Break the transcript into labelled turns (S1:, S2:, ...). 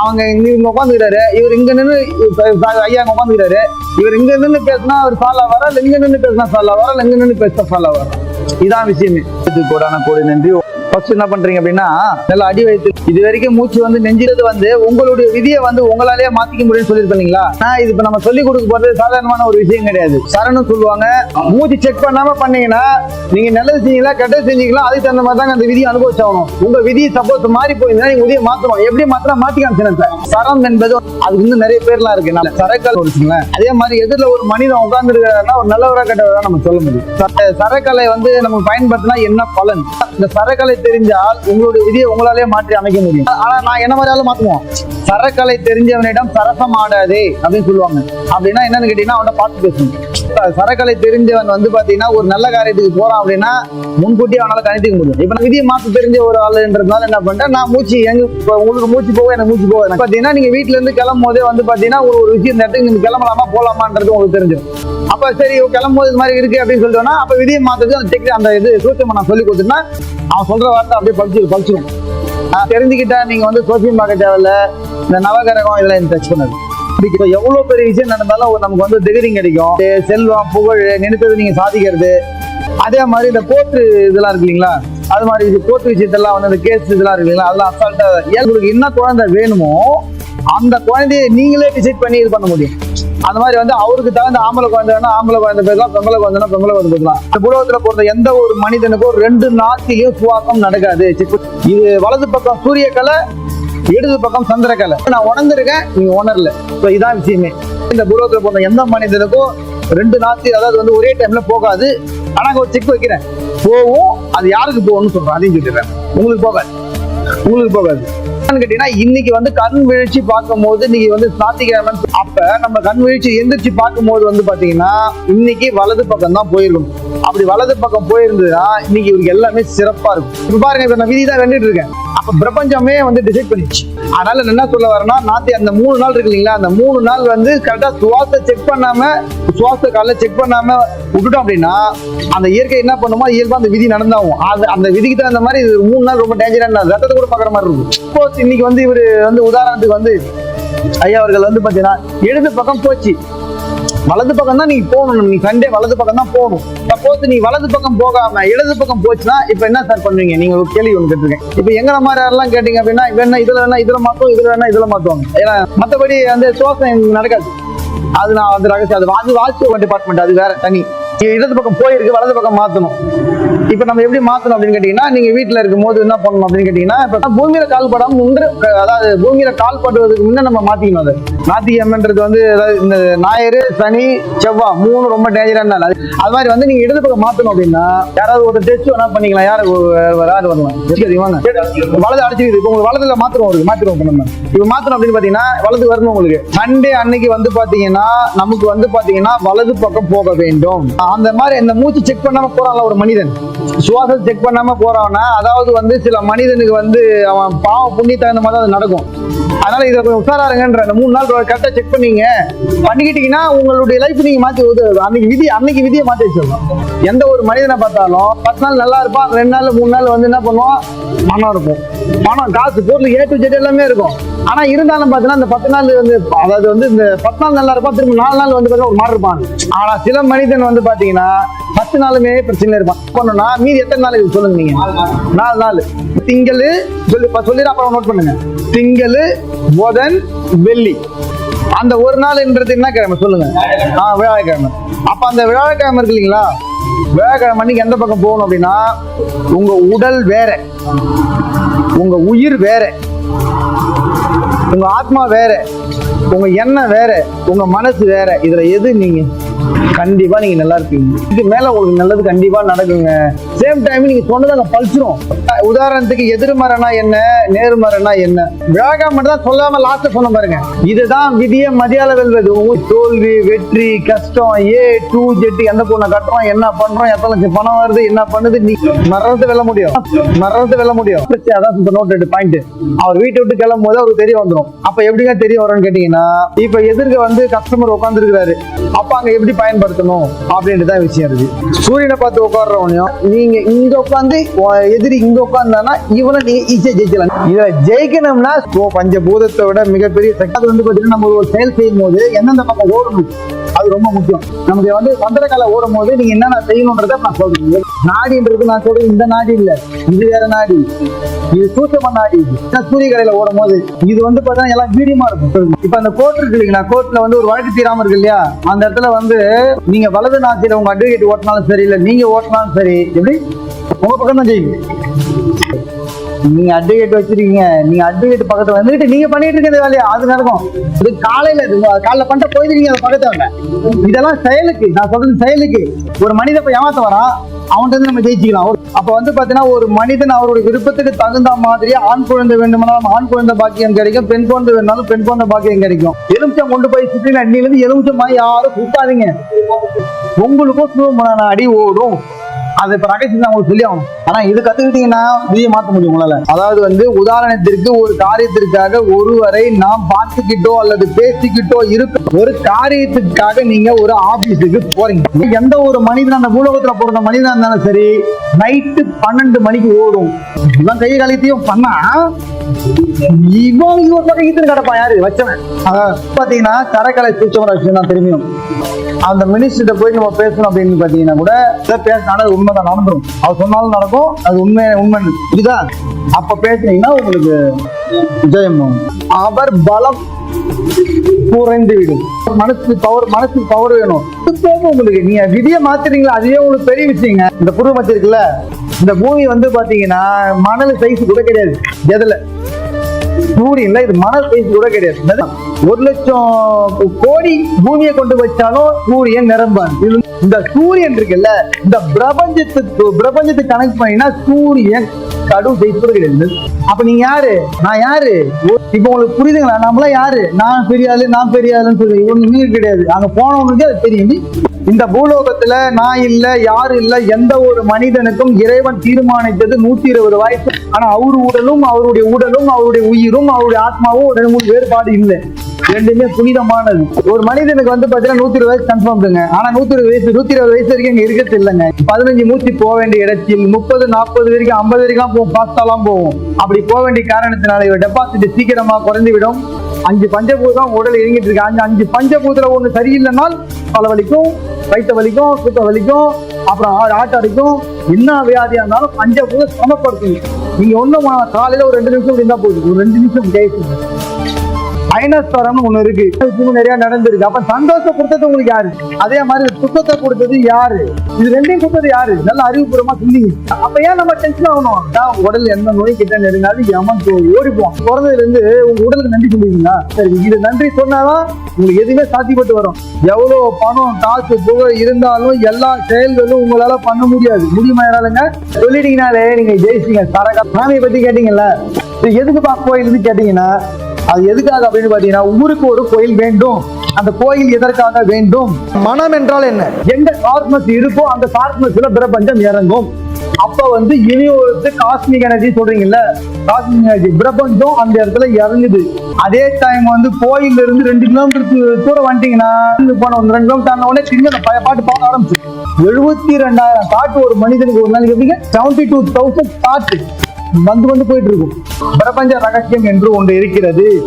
S1: அவங்க இங்க இங்க உட்காந்துக்கிறாரு. இவர் இங்க நின்று ஐயா அங்க உட்காந்துக்கிறாரு. இவர் இங்க நின்று பேசினா அவர் சாலா வரல இங்க நின்று பேசினா சாலா வரல இங்க நின்று பேசினா சாலா வரல இதான் விஷயமே. கூட கூடான கோடி நன்றி. ஃபர்ஸ்ட் என்ன பண்றீங்க அப்படின்னா நல்லா அடி வைத்து இது வரைக்கும் மூச்சு வந்து நெஞ்சிறது வந்து உங்களுடைய விதியை வந்து உங்களாலேயே மாத்திக்க முடியும்னு சொல்லியிருப்பீங்களா? நான் இது இப்ப நம்ம சொல்லி கொடுக்க போறது சாதாரணமான ஒரு விஷயம் கிடையாது. சரணும் சொல்லுவாங்க. மூச்சு செக் பண்ணாம பண்ணீங்கன்னா நீங்க நல்லது செஞ்சீங்களா கெட்டது செஞ்சீங்களா அதுக்கு தகுந்த மாதிரி தாங்க அந்த விதியை அனுபவிச்சாகணும். உங்க விதி சப்போஸ் மாறி போயிருந்தா நீங்க விதியை மாத்தணும். எப்படி மாத்தினா மாத்தி காமிச்சேன் சரம் என்பது அதுக்கு வந்து நிறைய பேர்லாம் இருக்கு. நான் சரக்கால் வச்சுக்கலாம் அதே மாதிரி எதிரில் ஒரு மனிதன் உட்கார்ந்துருக்காருன்னா ஒரு நல்லவராக கெட்டவராக நம்ம சொல்ல முடியும். சரக்கலை வந்து நம்ம பயன்படுத்தினா என்ன பலன்? இந்த சரக்கலை தெரிஞ்சால் உங்களுடைய விதியை உங்களாலே மாற்றி அமைக்க முடியும். ஆனா நான் என்ன மாதிரியாலும் மாத்துவோம்? சரக்கலை தெரிஞ்சவனிடம் சரசம் ஆடாதே அப்படின்னு சொல்லுவாங்க. அப்படின்னா என்னன்னு கேட்டீங்கன்னா அவன்கிட்ட பார்த்து பேசணும் சரக்கலை தெரிஞ்சவன் வந்து பாத்தீங்கன்னா ஒரு நல்ல காரியத்துக்கு போறான் அப்படின்னா முன்கூட்டியே அவனால கணித்துக்க முடியும். இப்ப நான் விதியை தெரிஞ்ச ஒரு ஆளுன்றதுனால என்ன பண்ணிட்டேன் நான் மூச்சு எங்க உங்களுக்கு மூச்சு போக எனக்கு மூச்சு போக. பாத்தீங்கன்னா நீங்க வீட்ல இருந்து கிளம்பும் போதே வந்து பாத்தீங்கன்னா ஒரு ஒரு விஷயம் நேரத்துக்கு இடத்துக்கு நீங்க கிளம்பலாமா போலாமான்றது உங்களுக்கு தெரிஞ்சிடும். அப்ப சரி கிளம்பும் போது இது மாதிரி இருக்கு அப்படின்னு சொல்லிட்டோம்னா அப்ப விதியை மாத்துறது அந்த அந்த இது சூத்திரமா நான் சொல்லி கொடுத்தேன்னா அவன் சொல்ற வார்த்தை அப்படியே பழிச்சு பழிச்சிடும் நான் தெரிஞ்சுக்கிட்டா நீங்க வந்து சோசியல் பார்க்க தேவையில்ல இந்த நவகரகம் இதெல்லாம் டச் பண்ணது. இப்போ எவ்வளோ பெரிய விஷயம் நடந்தாலும் ஒரு நமக்கு வந்து திகரிங் கிடைக்கும். செல்வம் புகழ் நினைத்தது நீங்க சாதிக்கிறது. அதே மாதிரி இந்த கோர்ட்டு இதெல்லாம் இருக்கு இல்லைங்களா? அது மாதிரி இது கோர்ட்டு விஷயத்தெல்லாம் வந்து இந்த கேஸ் இதெல்லாம் இருக்கு இல்லைங்களா? அதெல்லாம் அசால்ட்டா உங்களுக்கு என்ன குழந்தை வேணுமோ அந்த குழந்தைய நீங்களே டிசைட் பண்ணி இது பண்ண முடியும். அந்த மாதிரி வந்து அவருக்கு தகுந்த ஆம்பளை குழந்தைன்னா ஆம்பளை குழந்தை பேசலாம் பொம்பளை குழந்தைனா பொம்பளை குழந்தை பேசலாம் இந்த புலகத்துல பிறந்த எந்த ஒரு மனிதனுக்கும் ரெண்டு நாட்டிலையும் சுவாசம் நடக்காது. இது வலது பக்கம் சூரிய கலை இடது பக்கம் சந்திரக்கலை. நான் உணர்ந்திருக்கேன் நீங்க உணரல. இப்போ இதான் விஷயமே. இந்த புலகத்துல பிறந்த எந்த மனிதனுக்கும் ரெண்டு நாத்தி அதாவது வந்து ஒரே டைம்ல போகாது. ஆனா அங்க ஒரு செக் வைக்கிறேன். போகும் அது யாருக்கு போகணும்னு சொல்றேன் அதையும் சொல்லிடுறேன். உங்களுக்கு போகாது. உங்களுக்கு போகாது. கேட்டீங்கன்னா இன்னைக்கு வந்து கண் விழிச்சு பார்க்கும்போது இன்னைக்கு வந்து ஞாயிற்றுக்கிழமை அப்ப நம்ம கண் வீழ்ச்சி எந்திரிச்சு பார்க்கும்போது வந்து பாத்தீங்கன்னா இன்னைக்கு வலது பக்கம் தான் போயிருக்கும். அப்படி வலது பக்கம் போயிருந்ததுன்னா இன்னைக்கு இவருக்கு எல்லாமே சிறப்பா இருக்கும். இப்ப பாருங்க இப்ப நான் விதி தான் கண்டுட்டு இருக்கேன். அப்ப பிரபஞ்சமே வந்து டிசைட் பண்ணிச்சு. அதனால நான் என்ன சொல்ல வரேன்னா நாத்தி அந்த மூணு நாள் இருக்கு இல்லைங்களா அந்த மூணு நாள் வந்து கரெக்டா சுவாச செக் பண்ணாம சுவாச கால செக் பண்ணாம விட்டுட்டோம் அப்படின்னா அந்த இயற்கை என்ன பண்ணுமோ இயல்பா அந்த விதி நடந்தாகும் அது அந்த விதிக்கு தகுந்த மாதிரி இது மூணு நாள் ரொம்ப டேஞ்சரான ரத்தத்தை கூட பாக்குற மாதிரி இருக்கும். சப்போஸ் இன்னைக்கு வந்து இவரு வந்து உதாரணத்துக்கு வந்து ஐயா அவர்கள் வந்து பார்த்தீங்கன்னா இடது பக்கம் போச்சு. வலது பக்கம் தான் நீங்க போகணும். நீ சண்டே வலது பக்கம் தான் போகணும். சப்போஸ் நீ வலது பக்கம் போகாம இடது பக்கம் போச்சுன்னா இப்ப என்ன சார் பண்ணுவீங்க? நீங்க ஒரு கேள்வி ஒன்று கேட்டுருக்கேன். இப்ப எங்களை மாதிரி யாரெல்லாம் கேட்டீங்க அப்படின்னா இவ என்ன இதுல வேணா இதுல மாத்தோம் இதுல வேணா இதுல மாத்துவோம் ஏன்னா மத்தபடி அந்த சுவாசம் நடக்காது. அது நான் வந்து ரகசியம். அது வாசி வாட்சி டிபார்ட்மெண்ட் அது வேற தனி. இடது பக்கம் போயிருக்கு வலது பக்கம் மாத்தணும். இப்ப நம்ம எப்படி மாத்தணும் அப்படின்னு கேட்டீங்கன்னா நீங்க வீட்டுல இருக்கும் போது என்ன பண்ணணும் அப்படின்னு கேட்டீங்கன்னா இப்ப பூமியில கால் படாம முன்று அதாவது பூமியில கால் படுவதற்கு முன்ன நம்ம மாத்திக்கணும் அது. நாத்திகம்ன்றது வந்து அதாவது இந்த ஞாயிறு சனி செவ்வாய் மூணு ரொம்ப டேஞ்சரான நாள். அது மாதிரி வந்து நீங்க இடது பக்கம் மாத்தணும் அப்படின்னா யாராவது ஒரு டெஸ்ட் வேணா பண்ணிக்கலாம். யாரு யாரு வரலாம் சரி வாங்க. வலது அடிச்சுக்குது. இப்போ உங்களுக்கு வலதுல மாத்திரம் உங்களுக்கு மாத்திரம் இப்ப நம்ம. இப்ப மாத்திரம் அப்படின்னு பாத்தீங்கன்னா வலது வரணும் உங்களுக்கு. சண்டே அன்னைக்கு வந்து பாத்தீங்கன்னா நமக்கு வந்து பாத்தீங்கன்னா வலது பக்கம் போக வேண்டும். அந்த மாதிரி இந்த மூச்சு செக் பண்ணாம போறான்ல ஒரு மனிதன். சுவாசம் செக் பண்ணாம போறான்னா அதாவது வந்து சில மனிதனுக்கு வந்து அவன் பாவம் புண்ணிய தகுந்த மாதிரி அது நடக்கும். அதனால இதை கொஞ்சம் உஷாரா இருங்கன்ற அந்த மூணு நாள் கரெக்டா செக் பண்ணீங்க. பண்ணிக்கிட்டீங்கன்னா உங்களுடைய லைஃப் நீங்க மாத்தி உதவு அன்னைக்கு விதி அன்னைக்கு விதியை மாத்தி வச்சிடலாம் எந்த ஒரு மனிதனை பார்த்தாலும் பத்து நாள் நல்லா இருப்பான் ரெண்டு நாள் மூணு நாள் வந்து என்ன பண்ணுவான்? பணம் இருக்கும். பணம் காசு பொருள் ஏ டு ஜெட் எல்லாமே இருக்கும். ஆனா இருந்தாலும் பாத்தீங்கன்னா இந்த பத்து நாள் வந்து அதாவது வந்து இந்த பத்து நாள் நல்லா இருப்பான் திரும்ப நாலு நாள் வந்து பார்த்தீங்கன்னா ஒரு மாதிரி இருப்பான். ஆனா சில மனிதன் வந்து பாத்தீங்கன்னா பத்து நாளுமே பிரச்சனை இருப்பான். பண்ணணும்னா மீதி எத்தனை நாள் சொல்லுங்க நீங்க? நாலு நாள். திங்கள் சொல்லி சொல்லி சொல்லிடு அப்புறம் நோட் பண்ணுங்க. திங்கள் புதன் வெள்ளி. அந்த ஒரு நாள்ன்றது என்ன கிழமை சொல்லுங்க. ஆ வியாழக்கிழமை. அப்ப அந்த வியாழக்கிழமை இருக்கு இல்லைங்களா? வியாழக்கிழமை அன்னைக்கு எந்த பக்கம் போகணும் அப்படின்னா உங்க உடல் வேற. உங்க உயிர் வேற. உங்க ஆத்மா வேற. உங்க எண்ணம் வேற. உங்க மனசு வேற. இதுல எது நீங்க? கண்டிப்பா நீங்க நல்லா இருப்பீங்க இது மேல உங்களுக்கு நல்லது கண்டிப்பா நடக்குங்க. சேம் டைம் நீங்க சொன்னதை அங்க பழிச்சிரும். உதாரணத்துக்கு எதிர்மறைனா என்ன நேர்மறைனா என்ன? விழாக்கா மட்டும் தான் சொல்லாம லாஸ்ட் சொன்ன பாருங்க. இதுதான் விதிய மதியால வெல்வது. தோல்வி வெற்றி கஷ்டம் ஏ டூ ஜெட் எந்த பொண்ணை கட்டுறோம். என்ன பண்றோம்? எத்தனை லட்சம் பணம் வருது? என்ன பண்ணுது? நீ மரணத்தை வெல்ல முடியும். மரணத்தை வெல்ல முடியும். அதான் இப்ப நோட் ரெண்டு பாயிண்ட் அவர் வீட்டை விட்டு கிளம்பும் போது அவருக்கு தெரிய வந்துடும் அப்ப எப்படிங்க தெரிய வரும்னு கேட்டீங்கன்னா இப்ப எதிர்க்க வந்து கஸ்டமர் உட்கார்ந்து இருக்காரு அப்ப அங்க எப்படி எப்படி பயன்படுத்தணும் அப்படின்றதான் விஷயம் இருக்கு. சூரியனை பார்த்து உட்காடுறவனையும் நீங்க இங்க உட்காந்து எதிரி இங்க உட்காந்தானா இவனை நீங்க ஈஸியா ஜெயிக்கலாம் இதுல ஜெயிக்கணும்னா இப்போ பஞ்சபூதத்தை விட மிகப்பெரிய சக்தி. அது வந்து பாத்தீங்கன்னா நம்ம ஒரு செயல் செய்யும் போது எந்தெந்த பக்கம் ஓடணும் அது ரொம்ப முக்கியம். நமக்கு வந்து சந்திரகால ஓடும் போது நீங்க என்னென்ன செய்யணுன்றத நான் சொல்றேன். நாடின்றது நான் சொல்றேன் இந்த நாடி இல்ல இது வேற நாடி. இது சூத்தம நாடி. சூரிய கடையில ஓடும் போது இது வந்து பார்த்தா எல்லாம் வீரியமா இருக்கும். இப்ப அந்த கோர்ட் இருக்கு இல்லைங்களா? கோர்ட்ல வந்து ஒரு வழக்கு தீராம இருக்கு இல்லையா? அந்த இடத்துல வந்து வந்து நீங்க வலது நாசியில உங்க அட்வொகேட் ஓட்டினாலும் சரி இல்ல நீங்க ஓட்டினாலும் சரி எப்படி? உங்க பக்கம் தான் ஜெயிக்கும். நீங்க அட்வொகேட் வச்சிருக்கீங்க நீங்க அட்வொகேட் பக்கத்துல வந்துட்டு நீங்க பண்ணிட்டு இருக்கிற வேலையா? அது நடக்கும். இது காலையில காலைல பண்ணிட்டு போயிட்டு நீங்க அதை பக்கத்துல இதெல்லாம் செயலுக்கு நான் சொல்றது செயலுக்கு. ஒரு மனித இப்ப ஏமாத்த வரான் அவன்கிட்ட இருந்து நம்ம ஜெயிச்சுக்கலாம். அப்ப வந்து பாத்தீங்கன்னா ஒரு மனிதன் அவருடைய விருப்பத்துக்கு தகுந்த மாதிரி ஆண் குழந்தை வேண்டுமானாலும் ஆண் குழந்தை பாக்கியம் கிடைக்கும். பெண் குழந்தை வேணாலும் பெண் குழந்தை பாக்கியம் கிடைக்கும். எலுமிச்சம் கொண்டு போய் சுற்றி அண்ணிலிருந்து எலுமிச்சமா யாரும் சுத்தாதீங்க உங்களுக்கும் சுமமான அடி ஓடும். அது இப்ப ரகசியம் தான் உங்களுக்கு சொல்லி ஆகணும் ஆனா இது கத்துக்கிட்டீங்கன்னா விதியை மாத்த முடியும் உங்களால. அதாவது வந்து உதாரணத்திற்கு ஒரு காரியத்திற்காக ஒருவரை நாம் பார்த்துக்கிட்டோ அல்லது பேசிக்கிட்டோ இருக்கு ஒரு காரியத்துக்காக நீங்க ஒரு ஆபீஸுக்கு போறீங்க. எந்த ஒரு மனிதன் அந்த பூலோகத்துல பிறந்த மனிதன் இருந்தாலும் சரி நைட்டு பன்னெண்டு மணிக்கு ஓடும். இவன் கை காலத்தையும் பண்ணா இவன் இவன் பக்கம் ஈத்தன் கிடப்பான். யாரு? வச்சவன். பாத்தீங்கன்னா கரக்கலை சூச்சமர விஷயம் தான் தெரியும். அந்த மினிஸ்டர்கிட்ட போய் நம்ம பேசணும் அப்படின்னு பாத்தீங்கன்னா கூட பேசினாலும் அது உண்மைதான் நடந்துரும். அவர் சொன்னாலும் நடக்கும் அது உண்மை உண்மை இதுதான் அப்ப பேசுனீங்கன்னா உங்களுக்கு ஜெயம். அவர் பலம் குறைந்துவிடும். மனசு பவர் மனசு பவர் வேணும். உங்களுக்கு? நீங்க விதியை மாத்துறீங்களா? அதுவே உங்களுக்கு பெரிய விஷயங்க. இந்த புருவ மச்சம் இருக்குல்ல இந்த பூமி வந்து பாத்தீங்கன்னா மணல் சைஸ் கூட கிடையாது. எதுல? சூரியன்ல இது மணல் சைஸ் கூட கிடையாது. ஒரு லட்சம் கோடி பூமியை கொண்டு வச்சாலும் சூரியன் நிரம்பாது இந்த சூரியன் இருக்குல்ல இந்த பிரபஞ்சத்துக்கு பிரபஞ்சத்துக்கு கனெக்ட் பண்ணினா சூரியன் கடும் ஜெயிப்பவர்கள் கூட அப்ப நீங்க யாரு? நான் யாரு? இப்ப உங்களுக்கு புரியுதுங்களா? நம்மளா யாரு? நான் பெரிய ஆளு நான் பெரிய ஆளுன்னு சொல்லி ஒண்ணுமே கிடையாது. அங்க போனவங்களுக்கு அது தெரியும். இந்த பூலோகத்துல நான் இல்ல யாரு இல்ல எந்த ஒரு மனிதனுக்கும் இறைவன் தீர்மானித்தது நூத்தி இருபது வயசு ஆனா அவர் உடலும் அவருடைய உடலும் அவருடைய உயிரும் அவருடைய ஆத்மாவும் ரெண்டு மூணு வேறுபாடு இல்லை. ரெண்டுமே புனிதமானது. ஒரு மனிதனுக்கு வந்து பாத்தீங்கன்னா நூத்தி இருபது வயசு கன்ஃபார்ம் ஆனா நூத்தி இருபது வயசு நூத்தி இருபது வயசு வரைக்கும் இங்க இருக்கிறது இல்லைங்க. பதினஞ்சு மூச்சு போக வேண்டிய இடத்தில் முப்பது நாற்பது வரைக்கும் ஐம்பது வரைக்கும் போகும் பாஸ்தாலாம் போகும் அப்படி போக வேண்டிய காரணத்தினால இவர் டெபாசிட் சீக்கிரமா குறைந்து விடும் அஞ்சு பஞ்சபூதம் உடல் இறங்கிட்டு இருக்கு. அஞ்சு அஞ்சு பஞ்சபூதத்துல ஒண்ணு சரியில்லைனால் பல வலிக்கும் வயிற்று வலிக்கும் கூத்த வலிக்கும் அப்புறம் ஆ- ஆட்டு அடிக்கும் என்ன வியாதியா இருந்தாலும் பஞ்சபூதம் சமப்படுத்துங்க. நீங்க ஒண்ணு காலையில ஒரு ரெண்டு நிமிஷம் இருந்தா போகுது ஒரு ரெண்டு நிமிஷம் ஜெயிச்சு ஐநஸ்வரம் ஒண்ணு இருக்கு. விஷயமும் நிறைய நடந்திருக்கு. அப்ப சந்தோஷம் கொடுத்தது உங்களுக்கு யாரு? அதே மாதிரி சுத்தத்தை கொடுத்தது யாரு? இது ரெண்டையும் கொடுத்தது யாரு? நல்ல அறிவுபூர்வமா சொன்னீங்க அப்ப ஏன் நம்ம டென்ஷன் ஆகணும்? அதான் உடல் எந்த நோய் கிட்ட நெருங்காலும் எமன் ஓடிப்போம். பிறந்ததுல இருந்து உங்க உடலுக்கு நன்றி சொல்லுவீங்களா சரி இது நன்றி சொன்னாதான் உங்களுக்கு எதுவுமே சாத்தியப்பட்டு வரும். எவ்வளவு பணம் காசு புகை இருந்தாலும் எல்லா செயல்களும் உங்களால பண்ண முடியாது. முடியுமா என்னாலுங்க? சொல்லிட்டீங்கனாலே நீங்க ஜெயிச்சீங்க சரகா சாமியை பத்தி கேட்டீங்கல்ல? எதுக்குப்பா எதுக்கு பா கேட்டீங்கன்னா அது எதுக்காக அப்படின்னு பாத்தீங்கன்னா ஊருக்கு ஒரு கோயில் வேண்டும். அந்த கோயில் எதற்காக வேண்டும்? மனம் என்றால் என்ன? எந்த காஸ்மஸ் இருக்கோ அந்த காஸ்மஸ்ல பிரபஞ்சம் இறங்கும். அப்ப வந்து யூனிவர்ஸ் காஸ்மிக் எனர்ஜி சொல்றீங்கல்ல காஸ்மிக் எனர்ஜி பிரபஞ்சம் அந்த இடத்துல இறங்குது. அதே டைம் வந்து கோயில்ல இருந்து ரெண்டு கிலோமீட்டருக்கு தூரம் வந்துட்டீங்கன்னா போன ரெண்டு கிலோமீட்டர் ஆன உடனே திரும்பி அந்த பாட்டு பாட ஆரம்பிச்சு எழுபத்தி ரெண்டாயிரம் பாட்டு ஒரு மனிதனுக்கு ஒரு நாளைக்கு எப்படிங்க? செவன்டி டூ தௌசண்ட் பாட்டு. வந்து வந்து போயிட்டு இருக்கும். பிரபஞ்ச ரகசியம் என்று ஒன்று இருக்கிறது.